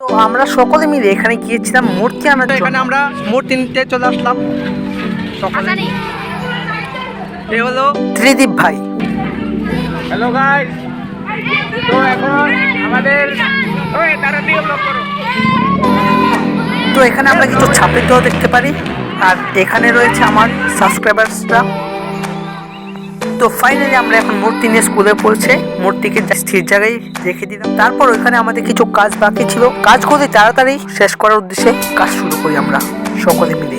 তো আমরা সকলে মিলে এখানে গিয়েছিলাম মূর্তি আনার জন্য এখানে আমরা মূর্তি নিতে চলে আসলাম। সকালে এ হলো ত্রিদীপ ভাই। হ্যালো গাইস তো এখন আমাদের ওই ব্লক করো। তো এখানে আমরা কিছু ছাপিতও দেখতে পারি। আর এখানে রয়েছে আমার সাবস্ক্রাইবার্সরা তো ফাইনালি আমরা এখন মূর্তি নিয়ে স্কুলে পড়ছে। মূর্তিকে স্থির জায়গায় রেখে দিলাম। তারপর ওইখানে আমাদের কিছু কাজ বাকি ছিল। কাজ করে তাড়াতাড়ি শেষ করার উদ্দেশ্যে কাজ শুরু করি আমরা, সকলে মিলে।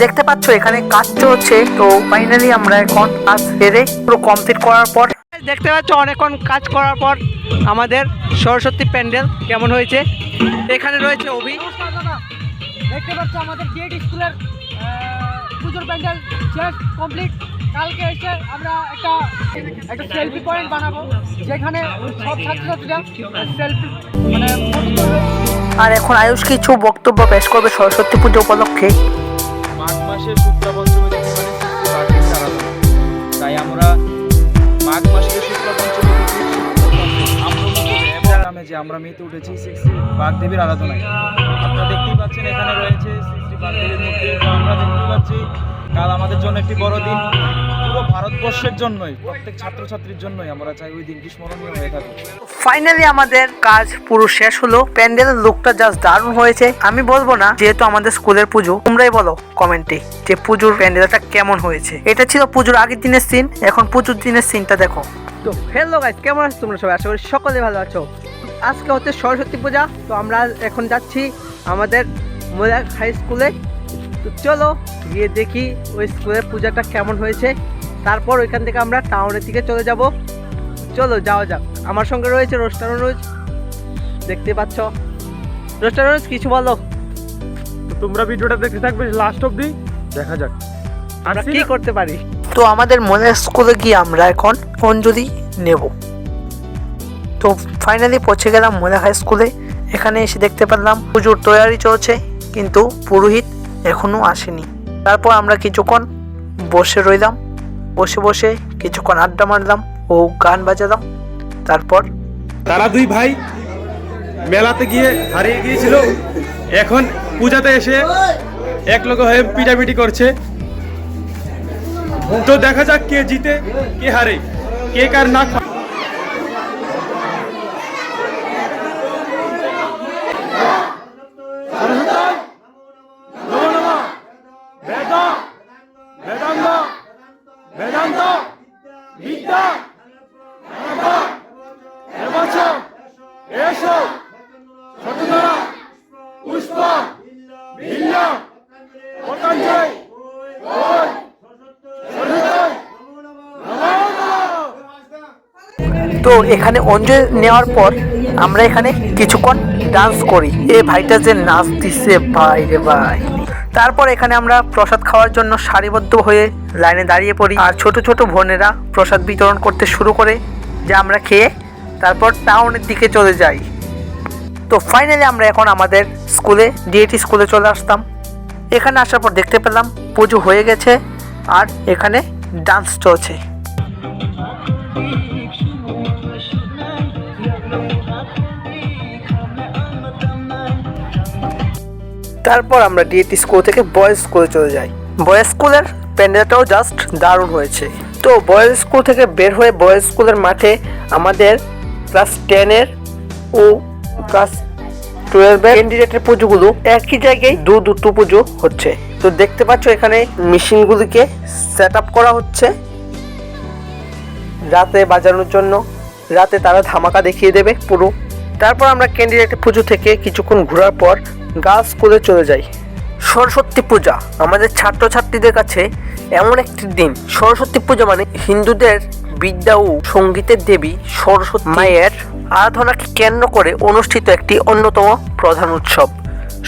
দেখতে পাচ্ছ এখানে কাজ চলছে। তো ফাইনালি আমরা এখন কাজ সেরে পুরো কমপ্লিট করার পর দেখতে পাচ্ছ অনেকক্ষণ কাজ করার পর আমাদের সরস্বতী প্যান্ডেল কেমন হয়েছে? এখানে রয়েছে অভি। দেখতে পাচ্ছ আমাদের ডিএড স্কুলের পুজোর প্যান্ডেল শেষ কমপ্লিট কালকে এসে আমরা একটা একটা সেলফি পয়েন্ট বানাবো যেখানে সব ছাত্রছাত্রীরা সেলফি মানে আর এখন আয়ুষ কিছু বক্তব্য পেশ করবে সরস্বতী পুজো উপলক্ষে। মাঘ মাসের শুক্লা পঞ্চমী তাই আমরা নামে যে আমরা মেতে উঠেছি শ্রী শ্রী বাগদেবীর আরাধনায়। আপনারা দেখতেই পাচ্ছেন এখানে রয়েছে শ্রী শ্রী বাগদেবীর মূর্তি। আমরা দেখতে পাচ্ছি কাল আমাদের জন্য একটি বড় দিন। পুরো ভারতবর্ষের জন্যই প্রত্যেক ছাত্রছাত্রীর জন্যই আমরা চাই ওই দিনটি স্মরণীয় হয়ে থাকুক। ফাইনালি আমাদের কাজ পুরো শেষ হলো। প্যান্ডেলের লুকটা জাস্ট দারুণ হয়েছে। আমি বলব না যেহেতু আমাদের স্কুলের পুজো তোমরাই বলো কমেন্টে যে পুজোর প্যান্ডেলটা কেমন হয়েছে। এটা ছিল পুজোর আগের দিনের সিন এখন পুজোর দিনের সিনটা দেখো। তো হ্যালো গাইস কেমন আছো তোমরা সবাই? আশা করি সকলে ভালো আছো। আজকে হচ্ছে সরস্বতী পূজা তো আমরা এখন যাচ্ছি আমাদের মোদাক হাই স্কুলে। তো চলো গিয়ে দেখি ওই স্কুলের পূজাটা কেমন হয়েছে। তারপর ওইখান থেকে আমরা টাউনের দিকে চলে যাব। চলো যাওয়া যাক। আমার সঙ্গে রয়েছে রোস্টারনুজ দেখতে পাচ্ছ। রোস্টারনুজ কিছু বলো। তো তোমরা ভিডিওটা দেখতে থাকবে লাস্ট অব্দি দেখা যাক। আমরা কি করতে পারি? তো আমাদের মনের স্কুলে গিয়ে আমরা এখন অঞ্জলি নেব। তো ফাইনালি পৌঁছে গেলাম মোলা হাই স্কুলে এখানে এসে দেখতে পারলাম পুজোর তৈরি চলছে, কিন্তু পুরোহিত এখনও আসেনি। তারপর আমরা কিছুক্ষণ বসে রইলাম, বসে বসে কিছুক্ষণ আড্ডা মারলাম ও গান বাজালাম, তারপর তারা দুই ভাই মেলাতে গিয়ে হারিয়ে গিয়েছিল। এখন পূজাতে এসে এক লোক হয়ে পিটাপিটি করছে। তো দেখা যাক কে জিতে, কে হারে, কে কার নাক তো এখানে অঞ্জয় নেওয়ার পর আমরা এখানে কিছুক্ষণ ডান্স করি। এ ভাইটা যে নাচ দিচ্ছে ভাই রে ভাই। তারপর এখানে আমরা প্রসাদ খাওয়ার জন্য সারিবদ্ধ হয়ে লাইনে দাঁড়িয়ে পড়ি। আর ছোট ছোট বোনেরা প্রসাদ বিতরণ করতে শুরু করে, যা আমরা খেয়ে তারপর টাউনের দিকে চলে যাই। তো ফাইনালি আমরা এখন আমাদের স্কুলে ডিএটি স্কুলে চলে আসতাম। এখানে আসার পর দেখতে পেলাম পুজো হয়ে গেছে আর এখানে ডান্স চলছে। তারপর আমরা ডিএটি স্কুল থেকে বয়েজ স্কুলে চলে যাই। বয়েজ স্কুলের প্যান্ডেলটাও জাস্ট দারুণ হয়েছে। তো বয়েজ স্কুল থেকে বের হয়ে বয়েজ স্কুলের মাঠে আমাদের ক্লাস টেনের ও ক্লাস টুয়েলভের ক্যান্ডিডেটের পুজোগুলো একই জায়গায় দু দুটো পুজো হচ্ছে। তো দেখতে পাচ্ছ এখানে মেশিনগুলিকে সেট আপ করা হচ্ছে। রাতে বাজানোর জন্য, রাতে তারা ধামাকা দেখিয়ে দেবে পুরো। তারপর আমরা ক্যান্ডিডেট পুজো থেকে কিছুক্ষণ ঘোরার পর গার্লস স্কুলে চলে যাই। সরস্বতী পূজা, আমাদের ছাত্রছাত্রীদের কাছে এমন একটি দিন। সরস্বতী পূজা মানে হিন্দুদের বিদ্যা ও সঙ্গীতের দেবী সরস্বতী মায়ের আরাধনাকে কেন্দ্র করে অনুষ্ঠিত একটি অন্যতম প্রধান উৎসব।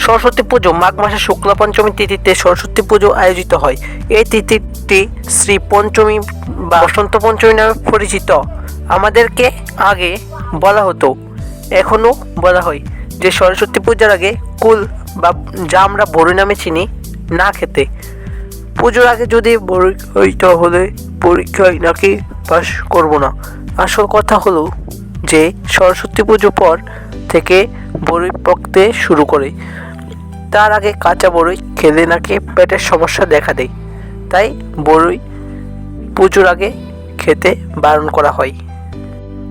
সরস্বতী পুজো মাঘ মাসের শুক্লা পঞ্চমী তিথিতে সরস্বতী পুজো আয়োজিত হয়। এই তিথিটি শ্রী পঞ্চমী বা বসন্ত পঞ্চমী নামে পরিচিত। আমাদেরকে আগে বলা হতো এখনও বলা হয় যে সরস্বতী পূজার আগে কুল বা যা আমরা বড়ি নামে চিনি, না খেতে। পুজোর আগে যদি পরীক্ষা হলে পরীক্ষায় নাকি পাস করব না। আসল কথা হলো যে, সরস্বতী পুজো পর থেকে বড়ই পকতে শুরু করে। তার আগে কাঁচা বড়ই খেলে নাকি পেটের সমস্যা দেখা দেয়। তাই বড়ই পুজোর আগে খেতে বারণ করা হয়।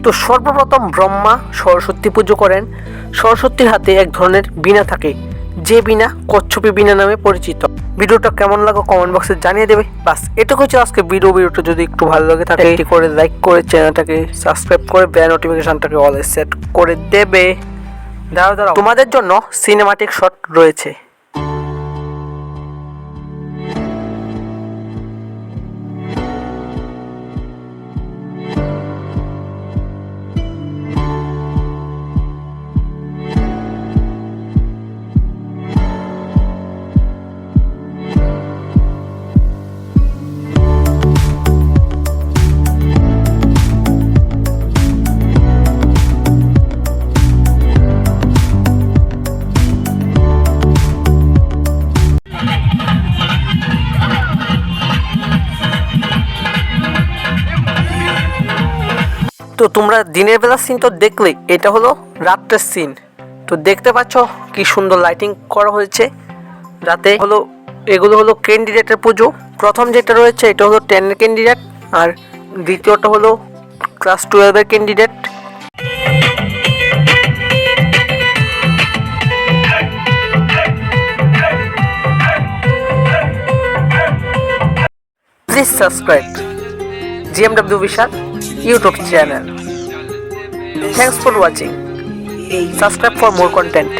তো সর্বপ্রথম ব্রহ্মা সরস্বতী পুজো করেন। সরস্বতীর হাতে এক ধরনের বীণা থাকে। যে বীণা কচ্ছপী বীণা নামে পরিচিত। ভিডিওটা কেমন লাগো কমেন্ট বক্সে জানিয়ে দেবে। বাস এটুকু হচ্ছে আজকে ভিডিও ভিডিওটা যদি একটু ভালো লাগে তাহলে একটি করে লাইক করে চ্যানেলটাকে সাবস্ক্রাইব করে বেল নোটিফিকেশনটাকে অল সেট করে দেবে। দাঁড়াও দাঁড়াও। তোমাদের জন্য সিনেমাটিক শট রয়েছে। তো তোমরা দিনের বেলার সিন তো দেখলে এটা হলো রাত্রের সিন তো দেখতে পাচ্ছ কি সুন্দর লাইটিং করা হয়েছে। রাতে হলো, এগুলো হলো ক্যান্ডিডেটের পুজো। প্রথম যেটা রয়েছে, এটা হলো টেনের ক্যান্ডিডেট আর দ্বিতীয়টা হলো ক্লাস টুয়েলভের candidate please subscribe GMW Vishal YouTube channel. Thanks for watching. Subscribe for more content.